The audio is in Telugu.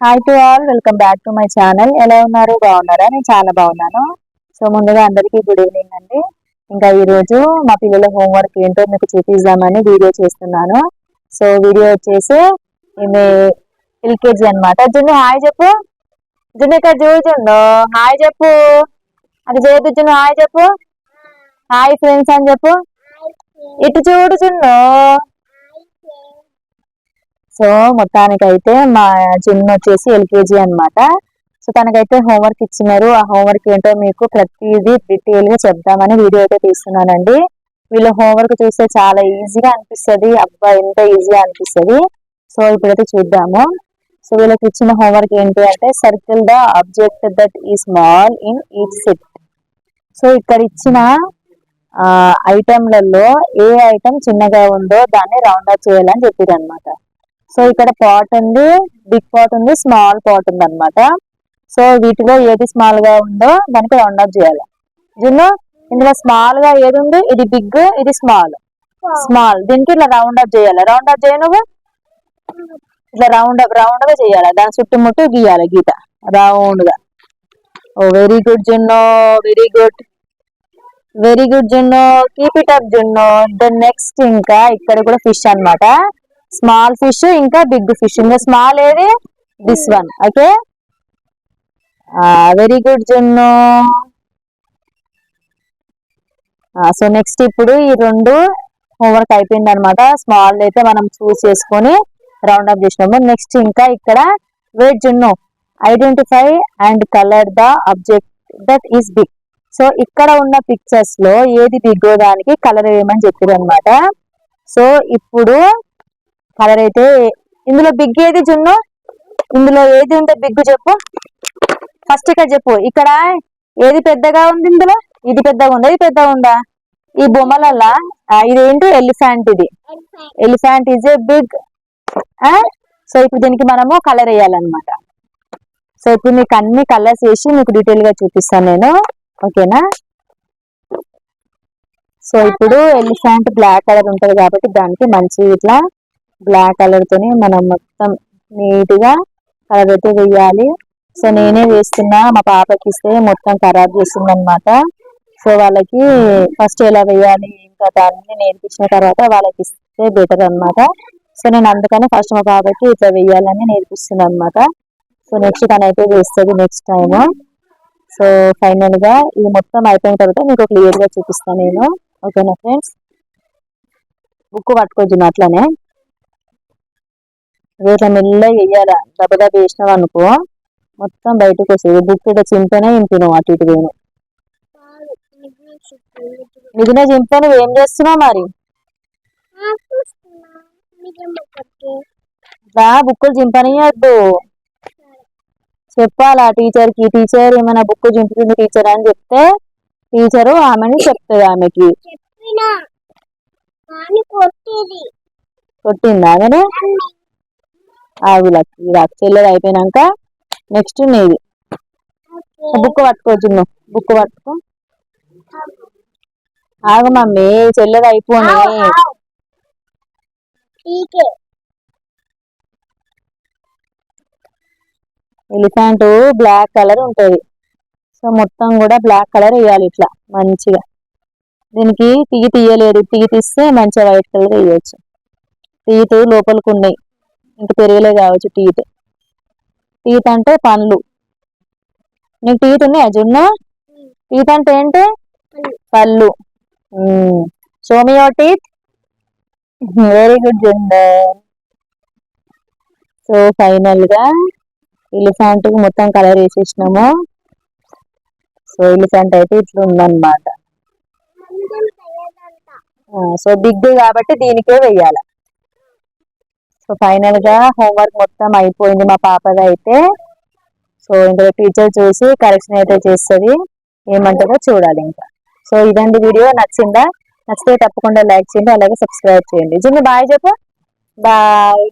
Hi to all welcome back to my channel ఎలా ఉన్నారు? బాగున్నారా? నేను చాలా బాగున్నాను. సో ముందుగా అందరికీ గుడ్ ఈవినింగ్ అండి. ఇంకా ఈ రోజు మా పిల్లల హోంవర్క్ ఏంటో మీకు చూపిద్దామని వీడియో చేస్తున్నాను. సో వీడియో వచ్చేసి ఈమె ఎల్కేజీ అన్నమాట. జున్ను హాయ్ చెప్పు. జున్ను ఇక్కడ చూచుండు హాయ్ చెప్పు. అది చేయొద్దు జున్ను హాయ్ చెప్పు. హాయ్ ఫ్రెండ్స్ అని చెప్పు. ఇటు చూడు జున్ను. సో మొత్తానికైతే మా చిన్న వచ్చేసి ఎల్కేజీ అన్నమాట. సో తనకైతే హోంవర్క్ ఇచ్చినారు. ఆ హోంవర్క్ ఏంటో మీకు ప్రతిదీ డీటెయిల్గా చెప్దామని వీడియో అయితే తీస్తున్నానండి. వీళ్ళ హోంవర్క్ చూస్తే చాలా ఈజీగా అనిపిస్తుంది. అబ్బా ఎంత ఈజీగా అనిపిస్తుంది. సో ఇప్పుడైతే చూద్దాము. సో వీళ్ళకి ఇచ్చిన హోంవర్క్ ఏంటి అంటే circle the object that is small in each set so ఇక్కడ ఇచ్చిన ఐటెంలలో ఏ ఐటెం చిన్నగా ఉందో దాన్ని రౌండ్ అప్ చేయాలని చెప్పారు అనమాట సో ఇక్కడ పాట్ ఉంది బిగ్ పాట్ ఉంది స్మాల్ పాట్ ఉంది అనమాట సో వీటిలో ఏది స్మాల్గా ఉందో దానికి రౌండ్ అప్ చేయాలి. జున్ను ఇందులో స్మాల్గా ఏది ఉంది? ఇది బిగ్ ఇది స్మాల్ స్మాల్ దీనికి ఇట్లా రౌండ్ అప్ చేయాలి. రౌండ్ అప్ చేయ నువ్వు? ఇట్లా రౌండ్ అప్ రౌండ్గా చేయాలి. దాని చుట్టుముట్టు గీయాలి గీత. రౌండ్గా. ఓ very good Junnu very good very good Junnu keep it up Junnu the next ఇంకా ఇక్కడ కూడా ఫిష్ అన్నమాట. స్మాల్ ఫిష్ ఇంకా బిగ్ ఫిష్. ఇంకా స్మాల్ ఏది? This one okay very good Junnu so next ఇప్పుడు ఈ రెండు హోంవర్క్ అయిపోయింది అనమాట స్మాల్ అయితే మనం చూస్ చేసుకొని రౌండ్ అప్ చేసినాము. నెక్స్ట్ ఇంకా ఇక్కడ wait Junnu identify and colour the object that is big so ఇక్కడ ఉన్న పిక్చర్స్లో ఏది బిగ్గో దానికి కలర్ వేయమని చెప్పారు అనమాట సో ఇప్పుడు కలర్ అయితే ఇందులో బిగ్ ఏది జున్ను? ఇందులో ఏది ఉంటే బిగ్ చెప్పు. ఫస్ట్ ఇక్కడ చెప్పు. ఇక్కడ ఏది పెద్దగా ఉంది ఇందులో? ఇది పెద్దగా ఉందా? ఇది పెద్దగా ఉందా? ఈ బొమ్మలల్లా? ఇదేంటి? ఎలిఫాంట్ ఇది. Elephant is a big so ఇప్పుడు దీనికి మనము కలర్ వేయాలన్నమాట. సో ఇప్పుడు మీకు అన్ని కలర్స్ వేసి మీకు డీటెయిల్గా చూపిస్తాను నేను. ఓకేనా? సో ఇప్పుడు ఎలిఫాంట్ బ్లాక్ కలర్ ఉంటుంది కాబట్టి దానికి మంచి ఇట్లా బ్లాక్ కలర్ తోని మనం మొత్తం నీట్గా కలర్ అయితే వేయాలి. సో నేనే వేస్తున్నా మా పాపకి ఇస్తే మొత్తం ఖరాబ్ చేస్తుంది అనమాట సో వాళ్ళకి ఫస్ట్ ఎలా వేయాలి ఇంకా దాన్ని నేర్పించిన తర్వాత వాళ్ళకి ఇస్తే బెటర్ అన్నమాట. సో నేను అందుకని ఫస్ట్ మా పాపకి ఇట్లా వేయాలని నేర్పిస్తున్నాను అనమాట సో నెక్స్ట్ తనైతే వేస్తుంది నెక్స్ట్ టైం సో ఫైనల్గా ఇది మొత్తం అయిపోయిన తర్వాత మీకు క్లియర్గా చూపిస్తాను నేను. ఓకేనా ఫ్రెండ్స్ బుక్ పట్టుకోవచ్చు అట్లనే. ఇట్లా మెల్లగా వేయాల? దెబ్బ వేసినావు అనుకో మొత్తం బయటకు వస్తుంది. బుక్ ఇట్లా చింతనే ఇంపినావు అటు ఇటు వేను మిగిలిన చింప నువ్వు ఏం చేస్తున్నావు మరి? రా బుక్కులు చింపనియద్దు. చెప్పాలా టీచర్కి టీచర్ ఏమైనా బుక్ చింపుతుంది టీచర్ అని చెప్తే టీచరు ఆమెని చెప్తుంది ఆమెకి. కొట్టిందా. ఆమెను? ఆగు లక్కి లక్ చెల్లెది అయిపోయినాక నెక్స్ట్ నీది. బుక్ పట్టుకోవచ్చు నువ్వు బుక్ పట్టుకో. ఆగు మమ్మీ చెల్లెది అయిపోయి ఎలిఫెంట్ బ్లాక్ కలర్ ఉంటది. సో మొత్తం కూడా బ్లాక్ కలర్ వేయాలి ఇట్లా మంచిగా. దీనికి తీగి తీయలేదు. తీగి తీస్తే మంచిగా వైట్ కలర్ వేయచ్చు. టీత్ లోపలికి ఉన్నాయి. ఇంక పెరగలే కావచ్చు టీత్. టీత్ అంటే పండ్లు. నీకు టీత్ ఉన్నాయా జున్ను? టీత్ అంటే ఏంటి? పళ్ళు. Your teeth very good Junnu. So ఫైనల్గా ఎలిఫెంట్కి మొత్తం కలర్ వేసేసినాము. సో ఎలిఫెంట్ అయితే ఇట్లా ఉందన్నమాట. సో బిగ్ కాబట్టి దీనికే వెయ్యాలి సో ఫైనల్గా హోంవర్క్ మొత్తం అయిపోయింది మా పాపది అయితే. సో ఇందులో టీచర్ చూసి కరెక్షన్ అయితే చేస్తుంది. ఏమంటుందో చూడాలి ఇంకా. సో ఇదండి వీడియో. నచ్చిందా? నచ్చితే తప్పకుండా లైక్ చేయండి అలాగే సబ్స్క్రైబ్ చేయండి. జున్ను బాయ్ చెప్పు. బాయ్